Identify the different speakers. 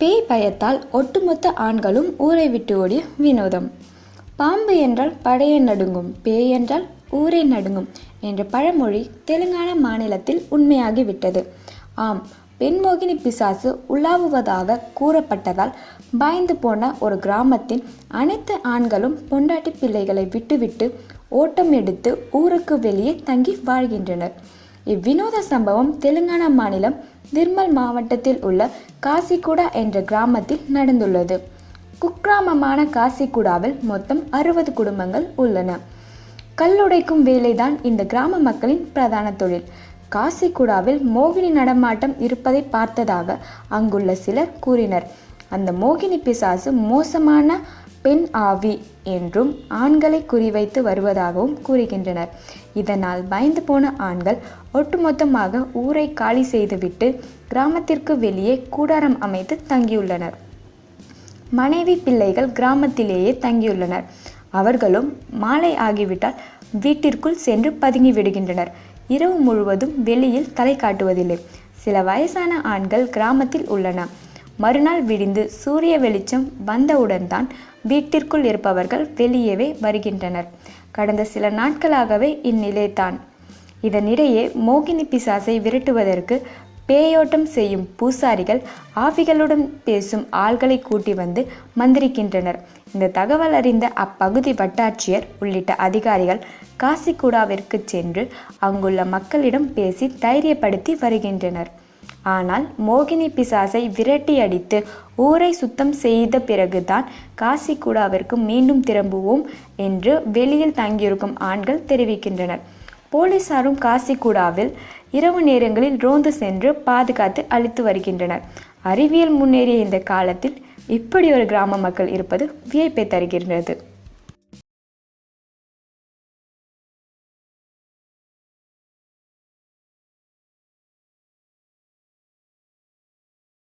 Speaker 1: பேய் பயத்தால் ஒட்டுமொத்த ஆண்களும் ஊரை விட்டு ஓடிய வினோதம். பாம்பு என்றால் படையை நடுங்கும் பேய் என்றால் ஊரே நடுங்கும் என்ற பழமொழி தெலுங்கானா மாநிலத்தில் உண்மையாகிவிட்டது ஆம் பெண்மோகினி பிசாசு உலாவுவதாக கூறப்பட்டதால் பயந்து போன ஒரு கிராமத்தின் அனைத்து ஆண்களும் பொண்டாட்டி பிள்ளைகளை விட்டுவிட்டு ஓட்டம் எடுத்து ஊருக்கு வெளியே தங்கி வாழ்கின்றனர். இவ்வினோத சம்பவம் தெலுங்கானா மாநிலம் நிர்மல் மாவட்டத்தில் உள்ள காசிகுடா என்ற கிராமத்தில் நடந்துள்ளது. குக்கிராமமான காசிகுடாவில் மொத்தம் அறுபது குடும்பங்கள் உள்ளன. கல்லுடைக்கும் வேலைதான் இந்த கிராம மக்களின் பிரதான தொழில். காசிகுடாவில் மோகினி நடமாட்டம் இருப்பதை பார்த்ததாக அங்குள்ள சிலர் கூறினர். அந்த மோகினி பிசாசு மோசமான பெண் ஆவி என்றும் ஆண்களை குறிவைத்து வருவதாகவும் கூறுகின்றனர். இதனால் பயந்து போன ஆண்கள் ஒட்டுமொத்தமாக ஊரை காலி செய்துவிட்டு கிராமத்திற்கு வெளியே கூடாரம் அமைத்து தங்கியுள்ளனர். மனைவி பிள்ளைகள் கிராமத்திலேயே தங்கியுள்ளனர். அவர்களும் மாலை ஆகிவிட்டால் வீட்டிற்குள் சென்று பதுங்கி விடுகின்றனர் இரவு முழுவதும் வெளியில் தலை காட்டுவதில்லை. சில வயசான ஆண்கள் கிராமத்தில் உள்ளன. மறுநாள் விடிந்து சூரிய வெளிச்சம் வந்தவுடன் தான் வீட்டிற்குள் இருப்பவர்கள் வெளியவே வருகின்றனர். கடந்த சில நாட்களாகவே இந்நிலைதான். இதனிடையே மோகினி பிசாசை விரட்டுவதற்கு பேயோட்டம் செய்யும் பூசாரிகள் ஆவிகளுடன் பேசும் ஆள்களை கூட்டி வந்து மந்திரிக்கின்றனர். இந்த தகவல் அறிந்த அப்பகுதி வட்டாட்சியர் உள்ளிட்ட அதிகாரிகள் காசிகுடாவிற்கு சென்று அங்குள்ள மக்களிடம் பேசி தைரியப்படுத்தி வருகின்றனர். ஆனால் மோகினி பிசாசை விரட்டி அடித்து ஊரை சுத்தம் செய்த பிறகுதான் காசிகுடாவிற்கு மீண்டும் திரும்புவோம் என்று வெளியில் தங்கியிருக்கும் ஆண்கள் தெரிவிக்கின்றனர். போலீசாரும் காசிகுடாவில் இரவு நேரங்களில் ரோந்து சென்று பாதுகாத்து அளித்து வருகின்றனர். அறிவியல் முன்னேறிய இந்த காலத்தில் இப்படி ஒரு கிராம மக்கள் இருப்பது வியப்பை தருகின்றது.